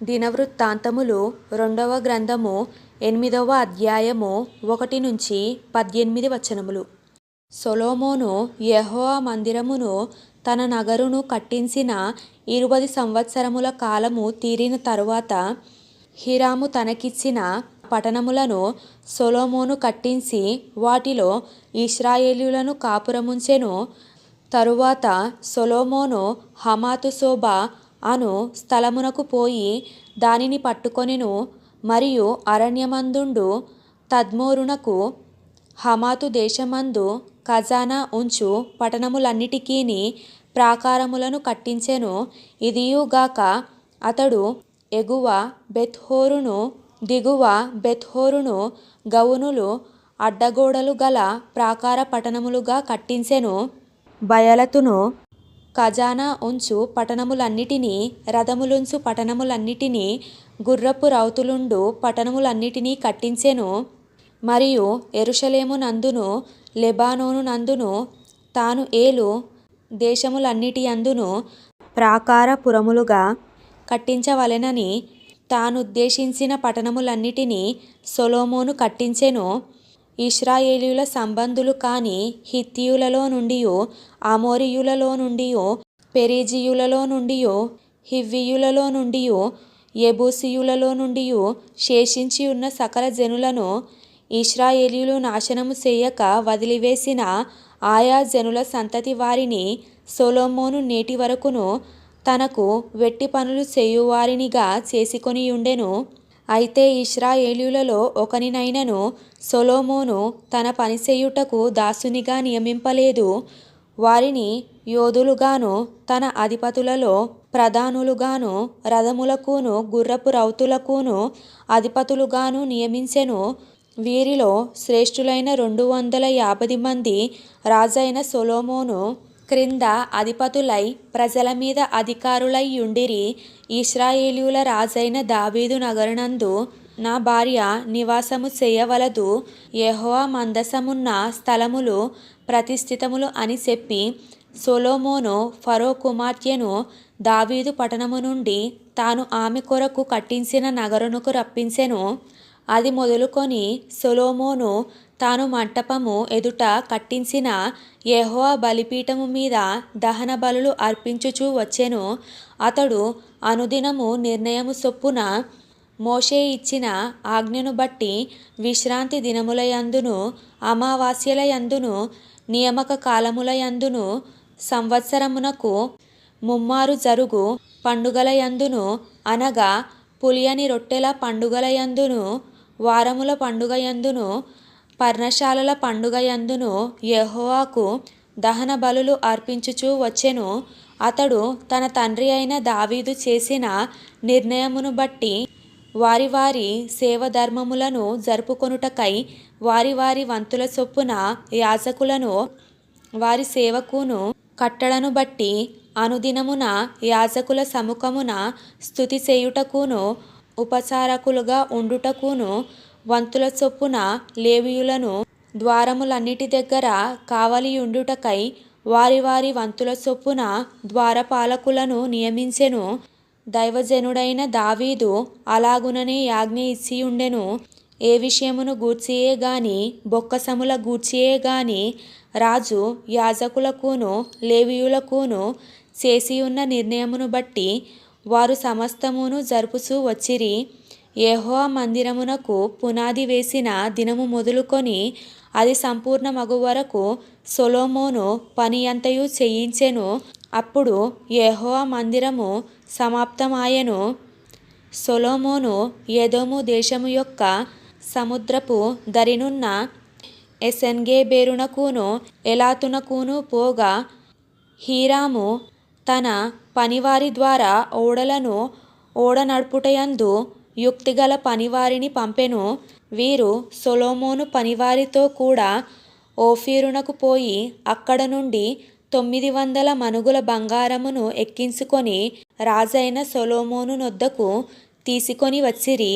దినవృత్తాంతములు రెండవ గ్రంథము ఎనిమిదవ అధ్యాయము ఒకటి నుంచి పద్దెనిమిది వచనములు. సొలోమోను యహోవా మందిరమును తన నగరును కట్టించిన ఇరువది సంవత్సరముల కాలము తీరిన తరువాత హిరాము తనకిచ్చిన పట్టణములను సొలోమోను కట్టించి వాటిలో ఇశ్రాయేలీయులను కాపురముంచెను. తరువాత సొలోమోను హమాతు సోబా అను స్థలమునకు పోయి దానిని పట్టుకొనెను. మరియు అరణ్యమందుండు తద్మోరునకు హమాతు దేశమందు ఖజానా ఉంచు పట్టణములన్నిటికీని ప్రాకారములను కట్టించెను. ఇదియుగాక అతడు ఎగువ బెత్హోరును దిగువ బెత్హోరును గౌనులు అడ్డగోడలు గల ప్రాకార పట్టణములుగా కట్టించెను. బయలతును ఖజానా ఉంచు పట్టణములన్నిటినీ రథములుంచు పట్టణములన్నిటినీ గుర్రపు రౌతులుండు పట్టణములన్నిటినీ కట్టించెను. మరియు యెరూషలేము నందును లెబానోను నందును తాను ఏలు దేశములన్నిటి అందును ప్రాకారపురములుగా కట్టించవలెనని తానుద్దేశించిన పట్టణములన్నిటినీ సొలొమోను కట్టించెను. ఇశ్రాయేలీయుల సంబంధులు కాని హిత్తీయులలో నుండియో అమోరీయులలో నుండియో పెరిజీయులలో నుండియో హివ్వీయులలో నుండియో యెబూసీయులలో నుండియో శేషించి ఉన్న సకల జనులను ఇశ్రాయేలీయులు నాశనము చేయక వదిలివేసిన ఆయా జనుల సంతతి వారిని సొలొమోను నేటి వరకును తనకు వెట్టి పనులు చేయువారినిగా చేసుకొనియుండెను. అయితే ఇశ్రాయేలీయులలో ఒకనినైనను సొలొమోను తన పనిచేయుటకు దాసునిగా నియమింపలేదు. వారిని యోధులుగాను తన అధిపతులలో ప్రధానులుగాను రథములకును గుర్రపు రౌతులకును అధిపతులుగాను నియమించెను. వీరిలో శ్రేష్ఠులైన రెండు వందల యాభై మంది రాజైన సొలోమోను క్రింద అధిపతులై ప్రజల మీద అధికారులై యుండిరి ఇశ్రాయేలీయుల రాజైన దావీదు నగరునందు నా భార్య నివాసము చేయవలదు. యెహోవా మందసమున్న స్థలములు ప్రతిష్ఠితములు అని చెప్పి సొలోమోను ఫరో కుమార్తెను దావీదు పట్టణము నుండి తాను ఆమె కొరకు కట్టించిన నగరునకు రప్పించెను. అది మొదలుకొని సొలోమోను తాను మంటపము ఎదుట కట్టించిన యెహోవా బలిపీఠము మీద దహన బలులు అర్పించుచూ వచ్చెను. అతడు అనుదినము నిర్ణయము చొప్పున మోషే ఇచ్చిన ఆజ్ఞను బట్టి విశ్రాంతి దినములయందును అమావాస్యల యందును నియామక కాలముల యందును సంవత్సరమునకు ముమ్మారు జరుగు పండుగల యందును అనగా పులియని రొట్టెల పండుగల యందును వారముల పండుగ యందును పర్ణశాలల పండుగ యందును యెహోవాకు దహన బలులు అర్పించుచూ వచ్చెను. అతడు తన తండ్రి అయిన దావీదు చేసిన నిర్ణయమును బట్టి వారి వారి సేవధర్మములను జరుపుకొనుటకై వారి వారి వంతుల చొప్పున యాజకులను వారి సేవకును కట్టడను బట్టి అనుదినమున యాజకుల సముఖమున స్థుతి చేయుటకును ఉపచారకులుగా ఉండుటకును వంతుల చొప్పున లేవీయులను ద్వారములన్నిటి దగ్గర కావలియుండుటకై వారి వారి వంతుల చొప్పున ద్వారపాలకులను నియమించెను. దైవజనుడైన దావీదు అలాగుననే యాజ్ఞ ఇచ్చియుండెను. ఏ విషయమును గూర్చియే గాని బొక్కసముల గూర్చియే గాని రాజు యాజకులకును లేవీయులకును చేసియున్న నిర్ణయమును బట్టి వారు సమస్తమును జరుపుచూ వచ్చిరి. యెహోవా మందిరమునకు పునాది వేసిన దినము మొదలుకొని అది సంపూర్ణమగు వరకు సొలోమోను పని అంతయు చేయించెను. అప్పుడు యెహోవా మందిరము సమాప్తమాయెను. సొలోమోను ఎదోము దేశము యొక్క సముద్రపు దరినున్న ఎసెన్గేబేరునకును ఎలాతునకును పోగా హీరాము తన పనివారి ద్వారా ఓడలను ఓడనడుపుటయందు యుక్తిగల పనివారిని పంపెను. వీరు సొలొమోను పనివారితో కూడా ఓఫీరునకు పోయి అక్కడ నుండి తొమ్మిది వందల మనుగుల బంగారమును ఎక్కించుకొని రాజైన సొలొమోను నొద్దకు తీసుకొని వచ్చిరి.